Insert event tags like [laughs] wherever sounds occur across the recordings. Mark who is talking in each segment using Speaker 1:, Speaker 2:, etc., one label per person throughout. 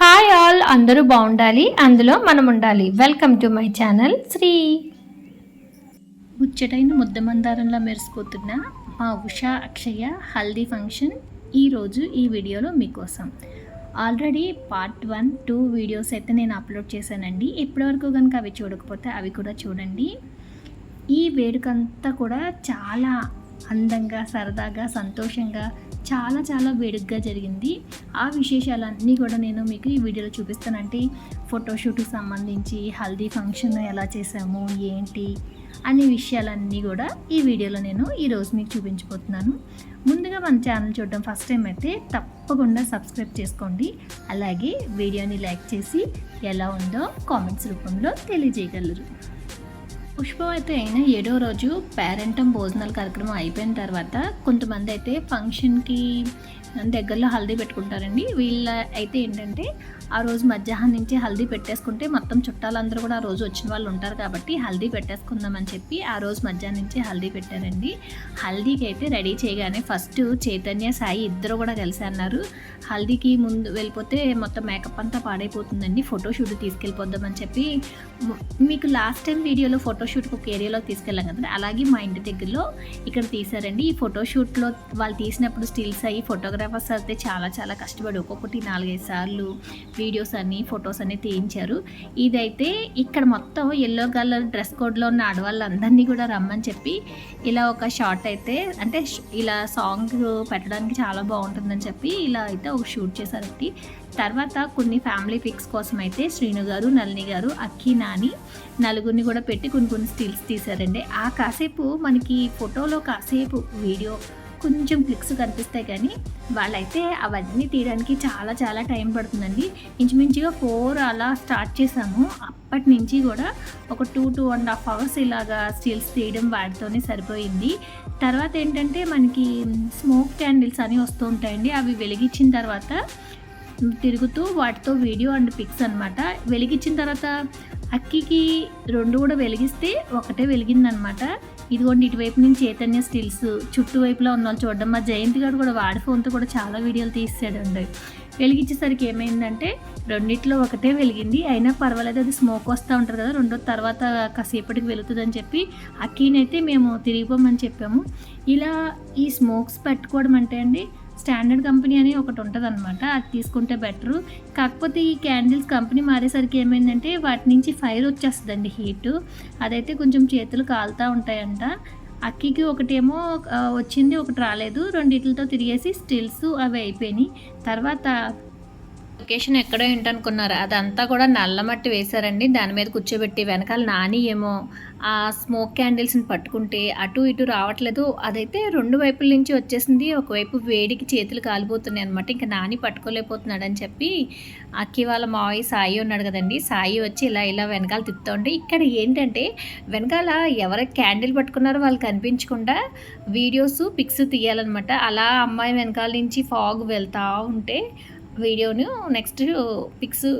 Speaker 1: Hi all అందరూ బాగుండాలి అందులో మనం ఉండాలి. Welcome to my channel Sri. ముచ్చటైన ముద్దమందారంలో మెరిసిపోతున్న మా ఉషా అక్షయ హల్దీ ఫంక్షన్ ఈరోజు ఈ వీడియోలో మీకోసం. Already part one two videos అయితే నేను అప్లోడ్ చేశానండి. ఇప్పటివరకు కనుక అవి చూడకపోతే అవి కూడా చూడండి. ఈ వేడుకంతా కూడా చాలా అందంగా సరదాగా సంతోషంగా చాలా చాలా వేడుకగా జరిగింది. ఆ విశేషాలన్నీ కూడా నేను మీకు ఈ వీడియోలో చూపిస్తానంటే ఫోటోషూట్కి సంబంధించి హల్దీ ఫంక్షన్ ఎలా చేసాము ఏంటి అనే విషయాలన్నీ కూడా ఈ వీడియోలో నేను ఈరోజు మీకు చూపించబోతున్నాను. ముందుగా మన ఛానల్ చూడడం ఫస్ట్ టైం అయితే తప్పకుండా సబ్స్క్రైబ్ చేసుకోండి. అలాగే వీడియోని లైక్ చేసి ఎలా ఉందో కామెంట్స్ రూపంలో తెలియజేయగలరు. పుష్ప అయితే అయినా ఏడో రోజు పేరెంటం భోజనాల కార్యక్రమం అయిపోయిన తర్వాత కొంతమంది అయితే ఫంక్షన్కి దగ్గరలో హల్దీ పెట్టుకుంటారండి. వీళ్ళ అయితే ఏంటంటే ఆ రోజు మధ్యాహ్నం నుంచి హల్దీ పెట్టేసుకుంటే మొత్తం చుట్టాలందరూ కూడా ఆ రోజు వచ్చిన వాళ్ళు ఉంటారు కాబట్టి హల్దీ పెట్టేసుకుందామని చెప్పి ఆ రోజు మధ్యాహ్నం నుంచి హల్దీ పెట్టారండి. హల్దీకి అయితే రెడీ చేయగానే ఫస్ట్ చైతన్య సాయి ఇద్దరు కూడా కలిసి అన్నారు హల్దీకి ముందు వెళ్ళిపోతే మొత్తం మేకప్ అంతా పాడైపోతుందండి ఫోటోషూట్ తీసుకెళ్ళిపోద్దామని చెప్పి మీకు లాస్ట్ టైం వీడియోలో ఫోటోషూట్కి ఒక ఏరియాలో తీసుకెళ్ళాం కదండి అలాగే మా ఇంటి దగ్గరలో ఇక్కడ తీశారండి. ఈ ఫోటోషూట్లో వాళ్ళు తీసినప్పుడు స్టిల్స్ అయ్యి ఫోటోగ్రాఫర్స్ అయితే చాలా చాలా కష్టపడి ఒక్కొక్కటి నాలుగైదు సార్లు వీడియోస్ అన్ని ఫొటోస్ అన్ని తీయించారు. ఇదైతే ఇక్కడ మొత్తం ఎల్లో కలర్ డ్రెస్ కోడ్లో ఉన్న ఆడవాళ్ళందరినీ కూడా రమ్మని చెప్పి ఇలా ఒక షార్ట్ అయితే అంటే ఇలా సాంగ్ పెట్టడానికి చాలా బాగుంటుందని చెప్పి ఇలా అయితే ఒక షూట్ చేశారండి తర్వాత కొన్ని ఫ్యామిలీ పిక్స్ కోసం అయితే శ్రీను గారు నళిని గారు అక్కి నాని నలుగురిని కూడా పెట్టి కొన్ని కొన్ని స్టిల్స్ తీశారండి. ఆ కాసేపు మనకి ఫోటోలో కాసేపు వీడియో కొంచెం క్లిక్స్ కనిపిస్తాయి కానీ వాళ్ళైతే అవన్నీ తీయడానికి చాలా చాలా టైం పడుతుందండి. ఇంచుమించుగా ఫోర్ అలా స్టార్ట్ చేసాము. అప్పటి నుంచి కూడా ఒక two two and half hours ఇలాగా స్టీల్స్ తీయడం వాటితోనే సరిపోయింది. తర్వాత ఏంటంటే మనకి స్మోక్ క్యాండిల్స్ అని వస్తూ ఉంటాయండి. అవి వెలిగించిన తర్వాత తిరుగుతూ వాటితో వీడియో అండ్ పిక్స్ అన్నమాట. వెలిగించిన తర్వాత అక్కికి రెండు కూడా వెలిగిస్తే ఒకటే వెలిగిందనమాట ఇదిగోండి ఇటువైపు నుంచి చైతన్య స్టిల్స్ చుట్టూ వైపులో ఉన్న వాళ్ళు చూడడం. మా జయంతి గారు కూడా వాడి ఫోన్తో కూడా చాలా వీడియోలు తీసాడండి వెలిగించేసరికి ఏమైందంటే రెండిట్లో ఒకటే వెలిగింది. అయినా పర్వాలేదు అది స్మోక్ వస్తూ ఉంటుంది కదా రెండో తర్వాత కాసేపటికి వెలుగుతుందని చెప్పి అక్కీనైతే మేము తిరిగిపోమని చెప్పాము. ఇలా ఈ స్మోక్స్ పెట్టుకోవడం అంటే అండి స్టాండర్డ్ కంపెనీ అని ఒకటి ఉంటుంది అనమాట అది తీసుకుంటే బెటరు. కాకపోతే ఈ క్యాండిల్స్ కంపెనీ మారేసరికి ఏమైందంటే వాటి నుంచి ఫైర్ వచ్చేస్తుందండి హీట్. అదైతే కొంచెం చేతులు కాలుతూ ఉంటాయంట. అక్కికి ఒకటేమో వచ్చింది ఒకటి రాలేదు. రెండిట్లతో తిరిగేసి స్టిల్స్ అవి అయిపోయినాయి. తర్వాత లొకేషన్ ఎక్కడో ఏంటనుకున్నారు. అదంతా కూడా నల్ల మట్టి వేశారండి. దాని మీద కూర్చోబెట్టి వెనకాల నాని ఏమో ఆ స్మోక్ క్యాండిల్స్ని పట్టుకుంటే అటు ఇటు రావట్లేదు. అదైతే రెండు వైపుల నుంచి వచ్చేసింది. ఒకవైపు వేడికి చేతులు కాలిపోతున్నాయి అనమాట ఇంకా నాని పట్టుకోలేకపోతున్నాడు అని చెప్పి అక్కి వాళ్ళ మావయ్య సాయి ఉన్నాడు కదండి. సాయి వచ్చి ఇలా ఇలా వెనకాల తిప్పుతూ ఉంటే ఇక్కడ ఏంటంటే వెనకాల ఎవరు క్యాండిల్ పట్టుకున్నారో వాళ్ళు కనిపించకుండా వీడియోస్ పిక్స్ తీయాలన్నమాట. అలా అమ్మాయి వెనకాల నుంచి ఫాగ్ వెళ్తూ ఉంటే వీడియోను నెక్స్ట్ పిక్స్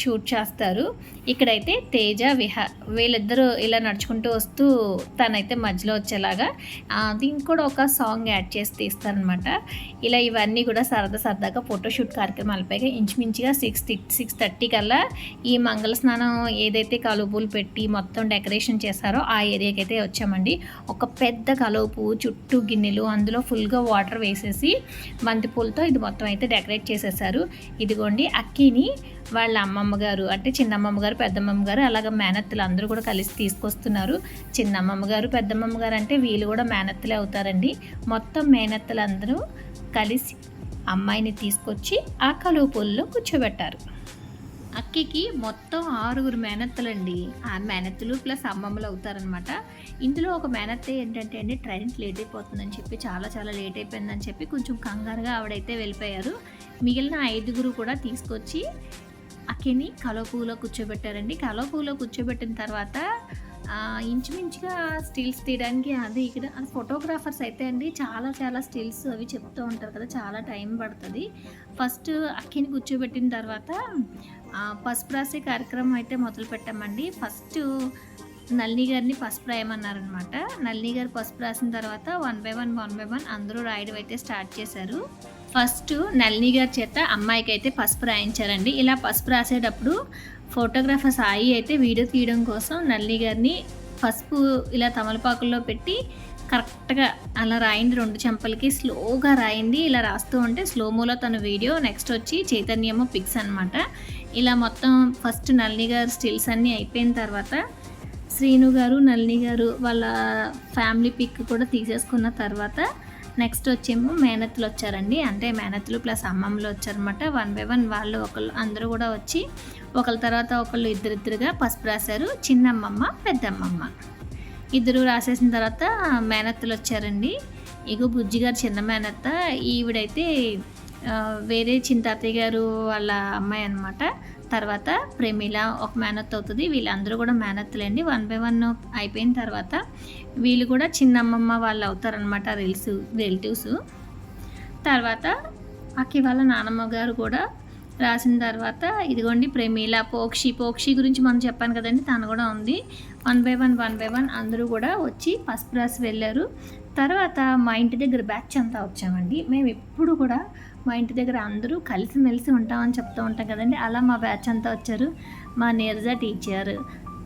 Speaker 1: షూట్ చేస్తారు. ఇక్కడైతే తేజ విహా వీళ్ళిద్దరూ ఇలా నడుచుకుంటూ వస్తూ తనైతే మధ్యలో వచ్చేలాగా దీనికి కూడా ఒక సాంగ్ యాడ్ చేసి తీస్తారనమాట. ఇలా ఇవన్నీ కూడా సరదా సరదాగా ఫోటోషూట్ కార్యక్రమాలు పైగా ఇంచుమించుగా సిక్స్ సిక్స్ థర్టీ కల్లా ఈ మంగళ స్నానం ఏదైతే కలుపులు పెట్టి మొత్తం డెకరేషన్ చేశారో ఆ ఏరియాకి అయితే వచ్చామండి. ఒక పెద్ద కలుపు చుట్టూ గిన్నెలు అందులో ఫుల్గా వాటర్ వేసేసి బంతిపూలతో ఇది మొత్తం అయితే డెకరేట్ చేసేసారు. ఇదిగోండి అక్కిని వాళ్ళ అమ్మమ్మ గారు అంటే చిన్నమ్మమ్మ గారు పెద్దమ్మమ్మ గారు అలాగే మేనత్తలు అందరూ కూడా కలిసి తీసుకొస్తున్నారు. చిన్నమ్మమ్మ గారు పెద్దమ్మమ్మ గారు అంటే వీళ్ళు కూడా మేనత్తలే అవుతారండి. మొత్తం మేనత్తలు అందరూ కలిసి అమ్మాయిని తీసుకొచ్చి ఆ కలువ పూల్లో కూర్చోబెట్టారు. అక్కకి మొత్తం ఆరుగురు మేనత్తలండి. ఆ మేనత్తలు ప్లస్ అమ్మమ్మలు అవుతారనమాట ఇందులో ఒక మేనత్త ఏంటంటే అండి ట్రైన్ లేట్ అయిపోతుందని చెప్పి చాలా చాలా లేట్ అయిపోయిందని చెప్పి కొంచెం కంగారుగా ఆవిడైతే వెళ్ళిపోయారు. మిగిలిన ఐదుగురు కూడా తీసుకొచ్చి అక్కిని కలవపూలో కూర్చోబెట్టారండి. కలవపూలో కూర్చోబెట్టిన తర్వాత ఇంచుమించుగా స్టిల్స్ తీయడానికి అది ఇక్కడ ఫోటోగ్రాఫర్స్ అయితే అండి చాలా చాలా స్టిల్స్ అవి చెప్తూ ఉంటారు కదా చాలా టైం పడుతుంది. ఫస్ట్ అక్కిని కూర్చోబెట్టిన తర్వాత పసుపు రాసే కార్యక్రమం అయితే మొదలు పెట్టామండి. ఫస్ట్ నల్ని గారిని పసుపు రాయమన్నారనమాట నల్ని గారు పసుపు రాసిన తర్వాత one by one one by one అందరూ రాయడం అయితే స్టార్ట్ చేశారు. ఫస్ట్ నల్ని గారి చేత అమ్మాయికి అయితే పసుపు రాయించారండి. ఇలా పసుపు రాసేటప్పుడు ఫోటోగ్రాఫర్ సాయి అయితే వీడియో తీయడం కోసం నల్ని గారిని పసుపు ఇలా తమలపాకుల్లో పెట్టి కరెక్ట్గా అలా రాయింది రెండు చెంపలకి స్లోగా రాయింది. ఇలా రాస్తూ ఉంటే స్లోమోలో తన వీడియో నెక్స్ట్ వచ్చి చైతన్యమ్మ పిక్స్ అనమాట ఇలా మొత్తం ఫస్ట్ నల్ని గారు స్టిల్స్ అన్నీ అయిపోయిన తర్వాత శ్రీను గారు నల్ని గారు వాళ్ళ ఫ్యామిలీ పిక్ కూడా తీసేసుకున్న తర్వాత నెక్స్ట్ వచ్చేమో మేనత్తులు వచ్చారండి. అంటే మేనత్తులు ప్లస్ అమ్మమ్మలు వచ్చారనమాట వన్ బై వన్ వాళ్ళు ఒకళ్ళు అందరూ కూడా వచ్చి ఒకళ్ళ తర్వాత ఒకళ్ళు ఇద్దరిద్దరుగా పసుపు రాశారు. చిన్నమ్మమ్మ పెద్దమ్మమ్మ. ఇద్దరు రాసేసిన తర్వాత మేనత్తులు వచ్చారండి. ఇగో బుజ్జి గారు చిన్న మేనత్త. ఈవిడైతే వేరే చింతాతయ్య గారు వాళ్ళ అమ్మాయి అనమాట తర్వాత ప్రేమిల ఒక మేనత్ అవుతుంది. వీళ్ళందరూ కూడా మేనత్తులండి. వన్ బై వన్ అయిపోయిన తర్వాత వీళ్ళు కూడా చిన్నమ్మమ్మ వాళ్ళు అవుతారనమాట రిల్స్ రిలేటివ్స్. తర్వాత అక్కి వాళ్ళ నానమ్మ గారు కూడా రాసిన తర్వాత ఇదిగోండి ప్రేమిల పోక్షి పోక్షి గురించి మనం చెప్పాను కదండి తను కూడా ఉంది. One by one one by one అందరూ కూడా వచ్చి పసుపు రాసి వెళ్ళారు. తర్వాత మా ఇంటి దగ్గర బ్యాచ్ అంతా వచ్చామండి. మేము ఎప్పుడు కూడా మా ఇంటి దగ్గర అందరూ కలిసిమెలిసి ఉంటామని చెప్తూ ఉంటాం కదండి. అలా మా బ్యాచ్ అంతా వచ్చారు. మా నీరజ టీచర్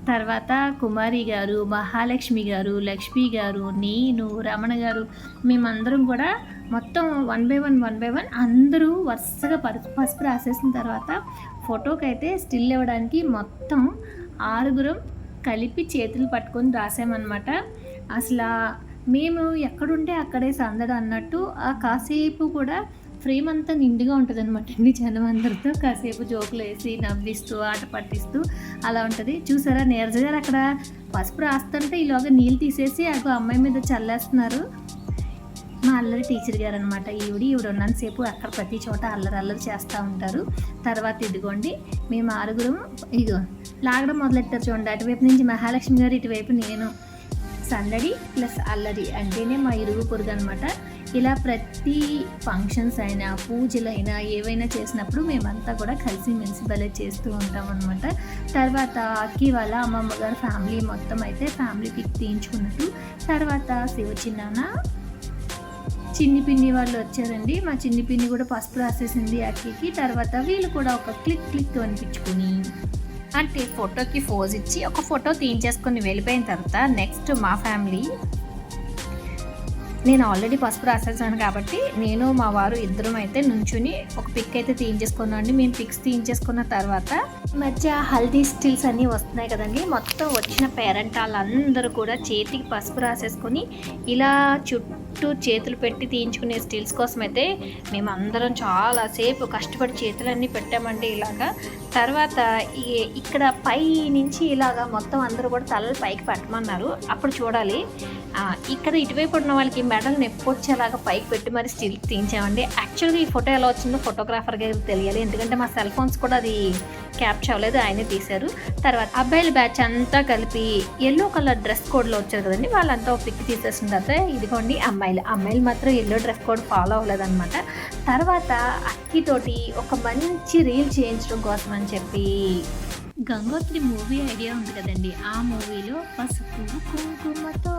Speaker 1: తర్వాత కుమారి గారు మహాలక్ష్మి గారు లక్ష్మి గారు నేను రమణ గారు మేమందరం కూడా మొత్తం one by one one by one అందరూ వరుసగా పసుపు పసుపు రాసేసిన తర్వాత ఫోటోకి అయితే స్టిల్ ఇవ్వడానికి మొత్తం ఆరుగురం కలిపి చేతులు పట్టుకొని రాసామన్నమాట. అసలు మేము ఎక్కడుంటే అక్కడే సందడం అన్నట్టు ఆ కాసేపు కూడా ఫ్రేమ్ అంతా నిండుగా ఉంటుంది అనమాట అండి జనం అందరితో. కాసేపు జోకులు వేసి నవ్విస్తూ ఆట పట్టిస్తూ అలా ఉంటుంది. చూసారా నీరజ గారు అక్కడ పసుపు రాస్తుంటే ఈలోగా నీళ్ళు తీసేసి అగో అమ్మాయి మీద చల్లేస్తున్నారు. మా అల్లరి టీచర్ గారు అనమాట ఈవిడ ఈవిడ ఉన్నంతసేపు అక్కడ ప్రతి చోట అల్లరి అల్లరి చేస్తూ ఉంటారు. తర్వాత ఇదిగోండి మేము ఆరుగురం ఇదిగో లాగడం మొదలెట్టారు చూడండి. అటువైపు నుంచి మహాలక్ష్మి గారు ఇటువైపు నేను. సందడి ప్లస్ అల్లరి అంటేనే మా ఇరుగు పొరుగు అనమాట ఇలా ప్రతి ఫంక్షన్స్ అయినా పూజలైనా ఏవైనా చేసినప్పుడు మేమంతా కూడా కలిసి మెలిసి భలే చేస్తూ ఉంటాం అనమాట తర్వాత అక్కి వాళ్ళ అమ్మమ్మ గారు ఫ్యామిలీ మొత్తం అయితే ఫ్యామిలీ పిక్ తీయించుకున్నట్టు. తర్వాత శివ చిన్నాన చిన్ని పిన్ని వాళ్ళు వచ్చారండి. మా చిన్ని పిన్ని కూడా పసుపు రాసేసింది అక్కికి. తర్వాత వీళ్ళు కూడా ఒక క్లిక్ క్లిక్ అనిపించుకుని అంటే ఫోటోకి ఫోజ్ ఇచ్చి ఒక ఫోటో తీయించేసుకొని వెళ్ళిపోయిన తర్వాత నెక్స్ట్ మా ఫ్యామిలీ నేను ఆల్రెడీ పసుపు రాసేసాను కాబట్టి నేను మా వారు ఇద్దరం అయితే నుంచుని ఒక పిక్ అయితే తీయించేసుకున్నాం అండి. మేము పిక్స్ తీయించేసుకున్న తర్వాత ఈ మధ్య హల్దీ స్టిల్స్ అన్నీ వస్తున్నాయి కదండి. మొత్తం వచ్చిన పేరెంట్ వాళ్ళందరూ కూడా చేతికి పసుపు రాసేసుకొని ఇలా చుట్టూ చుట్టూ చేతులు పెట్టి తీయించుకునే స్టిల్స్ కోసం అయితే మేము అందరం చాలాసేపు కష్టపడి చేతులన్నీ పెట్టామండి ఇలాగా. తర్వాత ఇక్కడ పై నుంచి ఇలాగా మొత్తం అందరూ కూడా తలలు పైకి పెట్టమన్నారు. అప్పుడు చూడాలి. ఇక్కడ ఇటువైపు ఉన్న వాళ్ళకి మెడల్ నొప్పి వచ్చేలాగా పైకి పెట్టి మరి స్టిల్ తీయించామండి. యాక్చువల్గా ఈ ఫోటో ఎలా వచ్చిందో ఫోటోగ్రాఫర్గా తెలియాలి. ఎందుకంటే మా సెల్ ఫోన్స్ కూడా అది క్యాప్చర్ అవ్వలేదు ఆయనే తీశారు. తర్వాత అబ్బాయిల బ్యాచ్ అంతా కలిపి ఎల్లో కలర్ డ్రెస్ కోడ్లో వచ్చారు కదండి. వాళ్ళంతా పిక్ తీసేసిన తర్వాత ఇదిగోండి అమ్మాయి అమ్మాయిలు. అమ్మాయిలు మాత్రం ఎల్లో డ్రెస్ కోడ్ ఫాలో అవ్వలేదన్నమాట. తర్వాత అక్కితోటి ఒక మంచి రీల్ చేయించడం కోసం అని చెప్పి గంగోత్రి మూవీ ఐడియా ఉంది కదండి. ఆ మూవీలో పసుపు కుంకుమతో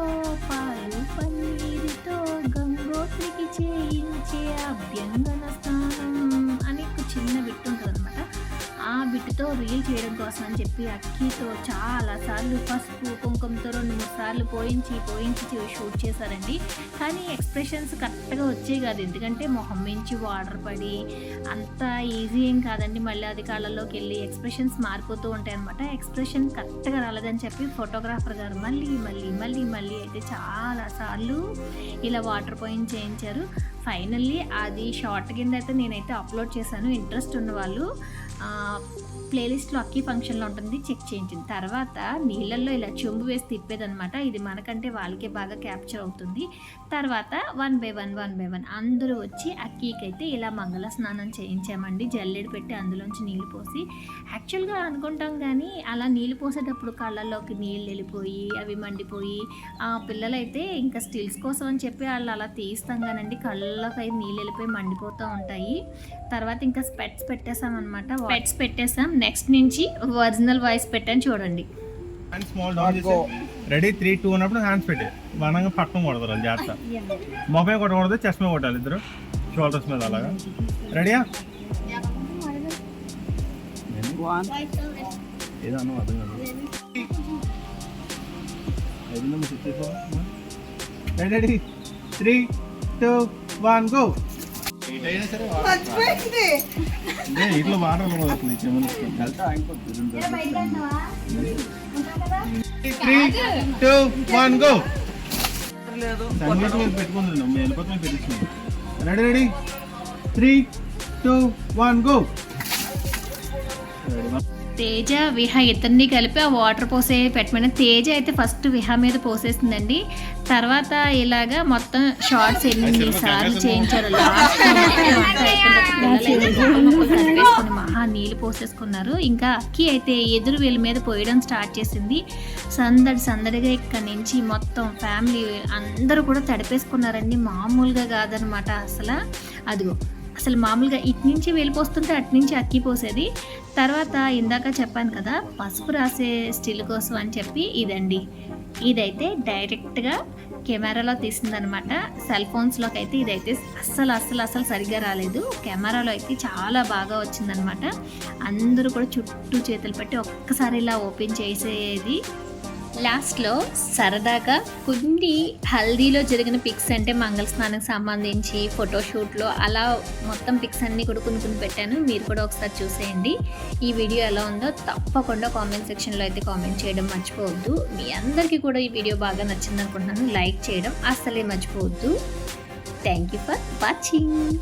Speaker 1: పాలు పన్నీరుతో గంగోత్రికి చేయించే అభ్యంగన స్నానం అని ఒక చిన్న బిట్టు ఉంటుంది ఆ బిట్టుతో రీల్ చేయడం కోసం అని చెప్పి అక్కితో చాలా సార్లు పసుపు కుంకుమతో రెండు మూడు సార్లు పోయించి పోయించి షూట్ చేశారండి. కానీ ఎక్స్ప్రెషన్స్ కరెక్ట్గా వచ్చేవి కాదు. ఎందుకంటే మొహం మించి వాటర్ పడి అంత ఈజీ ఏం కాదండి. మళ్ళీ అది కాళ్ళలోకి వెళ్ళి ఎక్స్ప్రెషన్స్ మారిపోతూ ఉంటాయి అనమాట ఎక్స్ప్రెషన్ కరెక్ట్గా రాలేదని చెప్పి ఫోటోగ్రాఫర్ గారు మళ్ళీ మళ్ళీ మళ్ళీ మళ్ళీ అయితే చాలా సార్లు ఇలా వాటర్ పోయింగ్ చేయించారు. ఫైనల్లీ అది షార్ట్ కింద అయితే నేనైతే అప్లోడ్ చేశాను. ఇంట్రెస్ట్ ఉన్న వాళ్ళు ప్లేలిస్ట్లో అక్కీ ఫంక్షన్లో ఉంటుంది చెక్ చేయించింది. తర్వాత నీళ్ళల్లో ఇలా చెంబు వేసి తిప్పేదనమాట ఇది మనకంటే వాళ్ళకే బాగా క్యాప్చర్ అవుతుంది. తర్వాత one by one one by one అందరూ వచ్చి అక్కీకి అయితే ఇలా మంగళ స్నానం చేయించామండి. జల్లెడు పెట్టి అందులోంచి నీళ్ళు పోసి. యాక్చువల్గా అనుకుంటాం కానీ అలా నీళ్ళు పోసేటప్పుడు కళ్ళల్లోకి నీళ్ళు వెళ్ళిపోయి అవి మండిపోయి ఆ పిల్లలైతే ఇంకా స్టిల్స్ కోసం అని చెప్పి వాళ్ళు అలా తీస్తాం కానండి. కళ్ళలోకి అయితే నీళ్ళు వెళ్ళిపోయి మండిపోతూ ఉంటాయి. తర్వాత ఇంకా స్పెట్స్ పెట్టేసాం స్పెట్స్ పెట్టేసాం. నెక్స్ట్ నుంచి ఒరిజినల్ వాయిస్ పెట్టాను చూడండి.
Speaker 2: రెడీ త్రీ టూ ఉన్నప్పుడు హ్యాండ్స్ పెట్టి బాగా పక్కన కొడతారు జాగ్రత్త. మొబైల్ కొట్టకూడదు చెస్ట్ మీద కొట్టాలి ఇద్దరు. షోల్డర్స్ మీద అలాగా. రెడీయా ఏదో అన్నం అర్థం కాదు. ఐదు number ready three two one go అయినా సరే అంటే ఇట్లా వాటర్ పోతుంది త్రీ టూ వన్ గో సంగీతం మీద పెట్టుకుంది మేము వెళ్ళిపోతే మేము పెట్టించుకున్నాం ready ready three two one go
Speaker 1: Teja Viha ఇద్దరిని కలిపి ఆ వాటర్ పోసే పెట్టమని తేజ అయితే ఫస్ట్ విహ మీద పోసేసిందండి. తర్వాత ఇలాగా మొత్తం షార్ట్స్ ఎన్ని సార్లు చేయించారు లాస్ట్ [laughs] [laughs] [laughs] మహా నీళ్ళు పోసేసుకున్నారు. ఇంకా అక్కి అయితే ఎదురు వీళ్ళ మీద పోయడం స్టార్ట్ చేసింది. సందడి సందడిగా ఇక్కడి నుంచి మొత్తం ఫ్యామిలీ అందరూ కూడా తడిపేసుకున్నారండి. మామూలుగా కాదనమాట అసలు. అదిగో అసలు మామూలుగా ఇటు నుంచి వెళ్ళిపోస్తుంటే అటు నుంచి అక్కి పోసేది. తర్వాత ఇందాక చెప్పాను కదా పసుపు రాసే స్టిల్ కోసం అని చెప్పి ఇదండి. ఇదైతే డైరెక్ట్గా కెమెరాలో తీసిందనమాట. సెల్ ఫోన్స్లోకి అయితే ఇదైతే అస్సలు అస్సలు అస్సలు సరిగ్గా రాలేదు. కెమెరాలో అయితే చాలా బాగా వచ్చిందనమాట. అందరూ కూడా చుట్టూ చేతులు పెట్టి ఒక్కసారి ఇలా ఓపెన్ చేసేది లాస్ట్లో సరదాగా కొన్ని హల్దీలో జరిగిన పిక్స్ అంటే మంగళ స్నానానికి సంబంధించి ఫోటోషూట్లో అలా మొత్తం పిక్స్ అన్నీ కూడా కొన్ని కొన్ని పెట్టాను. మీరు కూడా ఒకసారి చూసేయండి. ఈ వీడియో ఎలా ఉందో తప్పకుండా కామెంట్ సెక్షన్లో అయితే కామెంట్ చేయడం మర్చిపోవద్దు. మీ అందరికీ కూడా ఈ వీడియో బాగా నచ్చింది అనుకుంటున్నాను లైక్ చేయడం అస్సలే మర్చిపోవద్దు. Thank you for watching.